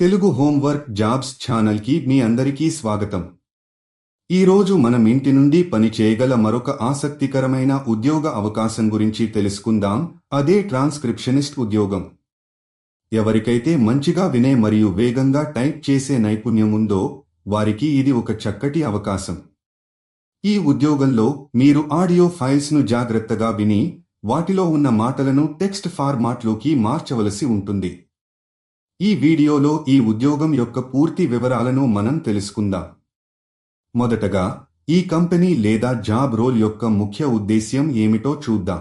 Telugu homework jobs ఛానల్కి మీ అందరికీ స్వాగతం. ఈరోజు మనం ఇంటి నుండి పని చేయగల మరొక ఆసక్తికరమైన ఉద్యోగ అవకాశం గురించి తెలుసుకుందాం. అదే ట్రాన్స్క్రిప్షనిస్ట్ ఉద్యోగం. ఎవరికైతే మంచిగా వినే మరియు వేగంగా టైప్ చేసే నైపుణ్యం ఉందో వారికి ఇది ఒక చక్కటి అవకాశం. ఈ ఉద్యోగంలో మీరు ఆడియో ఫైల్స్ను జాగ్రత్తగా విని వాటిలో ఉన్న మాటలను టెక్స్ట్ ఫార్మాట్లోకి మార్చవలసి ఉంటుంది. ఈ వీడియోలో ఈ ఉద్యోగం యొక్క పూర్తి వివరాలను మనం తెలుసుకుందాం. మొదటగా ఈ కంపెనీ లేదా జాబ్ రోల్ యొక్క ముఖ్య ఉద్దేశ్యం ఏమిటో చూద్దాం.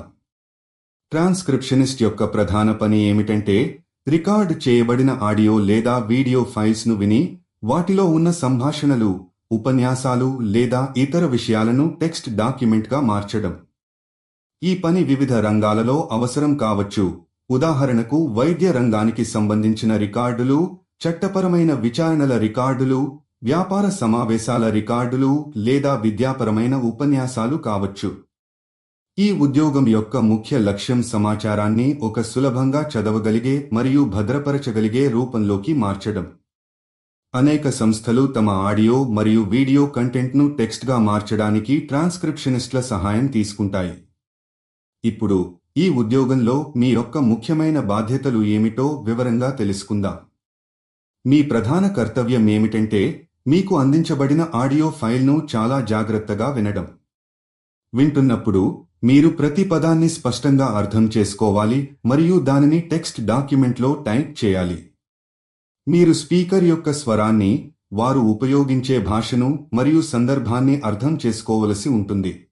ట్రాన్స్క్రిప్షనిస్ట్ యొక్క ప్రధాన పని ఏమిటంటే రికార్డ్ చేయబడిన ఆడియో లేదా వీడియో ఫైల్స్ను విని వాటిలో ఉన్న సంభాషణలు ఉపన్యాసాలు లేదా ఇతర విషయాలను టెక్స్ట్ డాక్యుమెంట్గా మార్చడం. ఈ పని వివిధ రంగాలలో అవసరం కావచ్చు. ఉదాహరణకు వైద్య రంగానికి సంబంధించిన రికార్డులు చట్టపరమైన విచారణల రికార్డులు వ్యాపార సమావేశాల రికార్డులు లేదా విద్యాపరమైన ఉపన్యాసాలు కావచ్చు. ఈ ఉద్యోగం యొక్క ముఖ్య లక్ష్యం సమాచారాన్ని ఒక సులభంగా చదవగలిగే మరియు భద్రపరచగలిగే రూపంలోకి మార్చడం. అనేక సంస్థలు తమ ఆడియో మరియు వీడియో కంటెంట్ను టెక్స్ట్గా మార్చడానికి ట్రాన్స్క్రిప్షనిస్ట్ల సహాయం తీసుకుంటాయి. ఇప్పుడు ఈ ఉద్యోగంలో మీ యొక్క ముఖ్యమైన బాధ్యతలు ఏమిటో వివరంగా తెలుసుకుందాం. మీ ప్రధాన కర్తవ్యం ఏమిటంటే మీకు అందించబడిన ఆడియో ఫైల్ను చాలా జాగ్రత్తగా వినడం. వింటున్నప్పుడు మీరు ప్రతి పదాన్ని స్పష్టంగా అర్థం చేసుకోవాలి మరియు దానిని టెక్స్ట్ డాక్యుమెంట్లో టైప్ చేయాలి. మీరు స్పీకర్ యొక్క స్వరాన్ని వారు ఉపయోగించే భాషను మరియు సందర్భాన్ని అర్థం చేసుకోవలసి ఉంటుంది.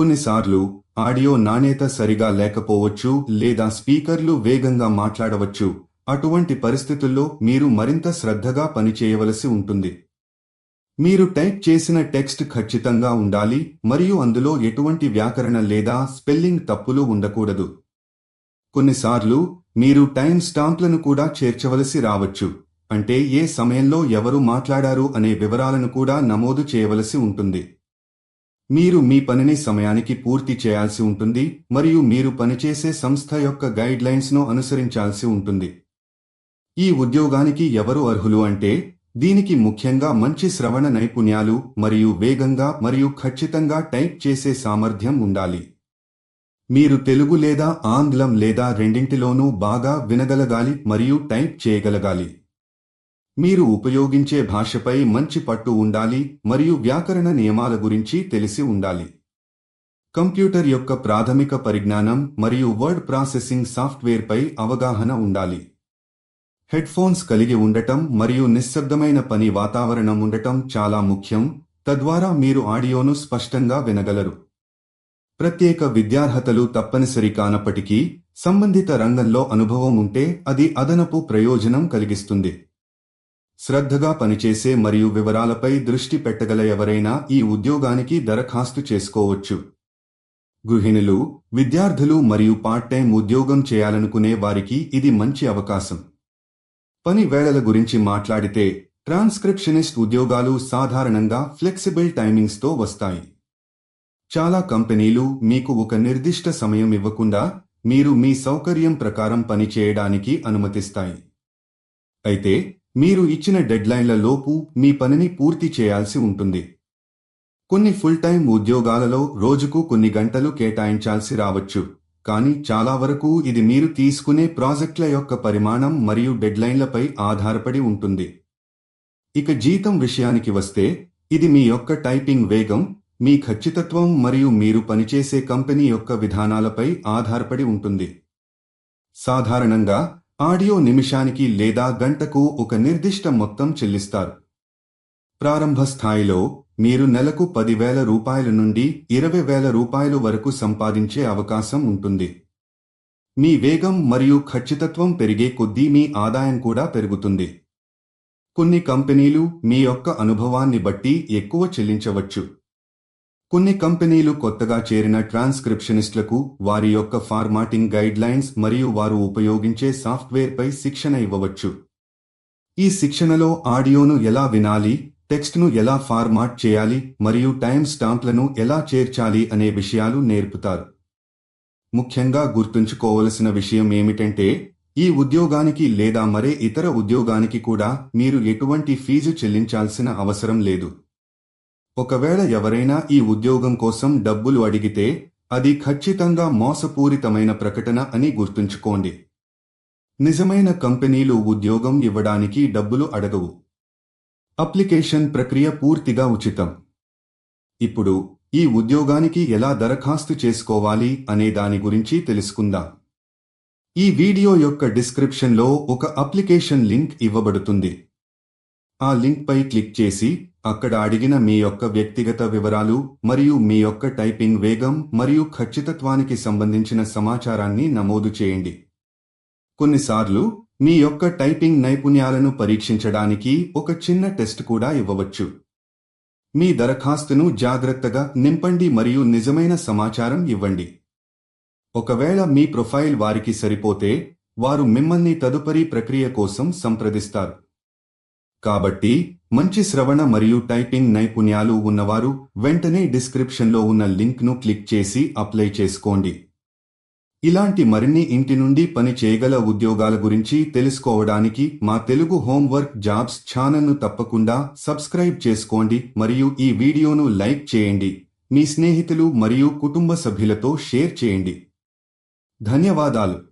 కొన్నిసార్లు ఆడియో నాణ్యత సరిగా లేకపోవచ్చు లేదా స్పీకర్లు వేగంగా మాట్లాడవచ్చు. అటువంటి పరిస్థితుల్లో మీరు మరింత శ్రద్ధగా పనిచేయవలసి ఉంటుంది. మీరు టైప్ చేసిన టెక్స్ట్ ఖచ్చితంగా ఉండాలి మరియు అందులో ఎటువంటి వ్యాకరణ లేదా స్పెల్లింగ్ తప్పులు ఉండకూడదు. కొన్నిసార్లు మీరు టైం స్టాంప్లను కూడా చేర్చవలసి రావచ్చు. అంటే ఏ సమయంలో ఎవరు మాట్లాడారు అనే వివరాలను కూడా నమోదు చేయవలసి ఉంటుంది. మీరు మీ పనిని సమయానికి పూర్తి చేయాల్సి ఉంటుంది మరియు మీరు పనిచేసే సంస్థ యొక్క గైడ్ లైన్స్ను అనుసరించాల్సి ఉంటుంది. ఈ ఉద్యోగానికి ఎవరు అర్హులు అంటే దీనికి ముఖ్యంగా మంచి శ్రవణ నైపుణ్యాలు మరియు వేగంగా మరియు ఖచ్చితంగా టైప్ చేసే సామర్థ్యం ఉండాలి. మీరు తెలుగు లేదా ఆంగ్లం లేదా రెండింటిలోనూ బాగా వినగలగాలి మరియు టైప్ చేయగలగాలి. మీరు ఉపయోగించే భాషపై మంచి పట్టు ఉండాలి మరియు వ్యాకరణ నియమాల గురించి తెలిసి ఉండాలి. కంప్యూటర్ యొక్క ప్రాథమిక పరిజ్ఞానం మరియు వర్డ్ ప్రాసెసింగ్ సాఫ్ట్వేర్పై అవగాహన ఉండాలి. హెడ్ఫోన్స్ కలిగి ఉండటం మరియు నిశ్శబ్దమైన పని వాతావరణం ఉండటం చాలా ముఖ్యం తద్వారా మీరు ఆడియోను స్పష్టంగా వినగలరు. ప్రత్యేక విద్యార్హతలు తప్పనిసరి కానప్పటికీ సంబంధిత రంగంలో అనుభవం ఉంటే అది అదనపు ప్రయోజనం కలిగిస్తుంది. శ్రద్ధగా పనిచేసే మరియు వివరాలపై దృష్టి పెట్టగల ఎవరైనా ఈ ఉద్యోగానికి దరఖాస్తు చేసుకోవచ్చు. గృహిణులు విద్యార్థులు మరియు పార్ట్ టైం ఉద్యోగం చేయాలనుకునే వారికి ఇది మంచి అవకాశం. పని వేళల గురించి మాట్లాడితే ట్రాన్స్క్రిప్షనిస్ట్ ఉద్యోగాలు సాధారణంగా ఫ్లెక్సిబుల్ టైమింగ్స్తో వస్తాయి. చాలా కంపెనీలు మీకు ఒక నిర్దిష్ట సమయం ఇవ్వకుండా మీరు మీ సౌకర్యం ప్రకారం పని చేయడానికి అనుమతిస్తాయి. అయితే మీరు ఇచ్చిన డెడ్లైన్ల లోపు మీ పనిని పూర్తి చేయాల్సి ఉంటుంది. కొన్ని ఫుల్ టైం ఉద్యోగాలలో రోజుకు కొన్ని గంటలు కేటాయించాల్సి రావచ్చు. కానీ చాలా వరకు ఇది మీరు తీసుకునే ప్రాజెక్టుల యొక్క పరిమాణం మరియు డెడ్లైన్లపై ఆధారపడి ఉంటుంది. ఇక జీతం విషయానికి వస్తే ఇది మీ యొక్క టైపింగ్ వేగం మీ ఖచ్చితత్వం మరియు మీరు పనిచేసే కంపెనీ యొక్క విధానాలపై ఆధారపడి ఉంటుంది. సాధారణంగా ఆడియో నిమిషానికి లేదా గంటకు ఒక నిర్దిష్ట మొత్తం చెల్లిస్తారు. ప్రారంభ స్థాయిలో మీరు నెలకు పదివేల రూపాయల నుండి ఇరవై వేల రూపాయలు వరకు సంపాదించే అవకాశం ఉంటుంది. మీ వేగం మరియు ఖచ్చితత్వం పెరిగే కొద్దీ మీ ఆదాయం కూడా పెరుగుతుంది. కొన్ని కంపెనీలు మీ యొక్క అనుభవాన్ని బట్టి ఎక్కువ చెల్లించవచ్చు. కొన్ని కంపెనీలు కొత్తగా చేరిన ట్రాన్స్క్రిప్షనిస్టులకు వారి యొక్క ఫార్మాటింగ్ గైడ్ లైన్స్ మరియు వారు ఉపయోగించే సాఫ్ట్వేర్పై శిక్షణ ఇవ్వవచ్చు. ఈ శిక్షణలో ఆడియోను ఎలా వినాలి టెక్స్ట్ను ఎలా ఫార్మాట్ చేయాలి మరియు టైం స్టాంప్లను ఎలా చేర్చాలి అనే విషయాలు నేర్పుతారు. ముఖ్యంగా గుర్తుంచుకోవలసిన విషయం ఏమిటంటే ఈ ఉద్యోగానికి లేదా మరే ఇతర ఉద్యోగానికి కూడా మీరు ఎటువంటి ఫీజు చెల్లించాల్సిన అవసరం లేదు. ఒకవేళ ఎవరైనా ఈ ఉద్యోగం కోసం డబ్బులు అడిగితే అది ఖచ్చితంగా మోసపూరితమైన ప్రకటన అని గుర్తుంచుకోండి. నిజమైన కంపెనీలు ఉద్యోగం ఇవ్వడానికి డబ్బులు అడగవు. అప్లికేషన్ ప్రక్రియ పూర్తిగా ఉచితం. ఇప్పుడు ఈ ఉద్యోగానికి ఎలా దరఖాస్తు చేసుకోవాలి అనే దాని గురించి తెలుసుకుందాం. ఈ వీడియో యొక్క డిస్క్రిప్షన్లో ఒక అప్లికేషన్ లింక్ ఇవ్వబడుతుంది. ఆ లింక్పై క్లిక్ చేసి అక్కడ అడిగిన మీ యొక్క వ్యక్తిగత వివరాలు మరియు మీ యొక్క టైపింగ్ వేగం మరియు ఖచ్చితత్వానికి సంబంధించిన సమాచారాన్ని నమోదు చేయండి. కొన్నిసార్లు మీ యొక్క టైపింగ్ నైపుణ్యాలను పరీక్షించడానికి ఒక చిన్న టెస్ట్ కూడా ఇవ్వవచ్చు. మీ దరఖాస్తును జాగ్రత్తగా నింపండి మరియు నిజమైన సమాచారం ఇవ్వండి. ఒకవేళ మీ ప్రొఫైల్ వారికి సరిపోతే వారు మిమ్మల్ని తదుపరి ప్రక్రియ కోసం సంప్రదిస్తారు. కాబట్టి మంచి శ్రవణ మరియు టైపింగ్ నైపుణ్యాలు ఉన్నవారు వెంటనే డిస్క్రిప్షన్లో ఉన్న లింక్ను క్లిక్ చేసి అప్లై చేసుకోండి. ఇలాంటి మరిన్ని ఇంటి నుండి పని చేయగల ఉద్యోగాల గురించి తెలుసుకోవడానికి మా తెలుగు హోంవర్క్ జాబ్స్ ఛానల్ను తప్పకుండా సబ్స్క్రైబ్ చేసుకోండి మరియు ఈ వీడియోను లైక్ చేయండి. మీ స్నేహితులు మరియు కుటుంబ సభ్యులతో షేర్ చేయండి. ధన్యవాదాలు.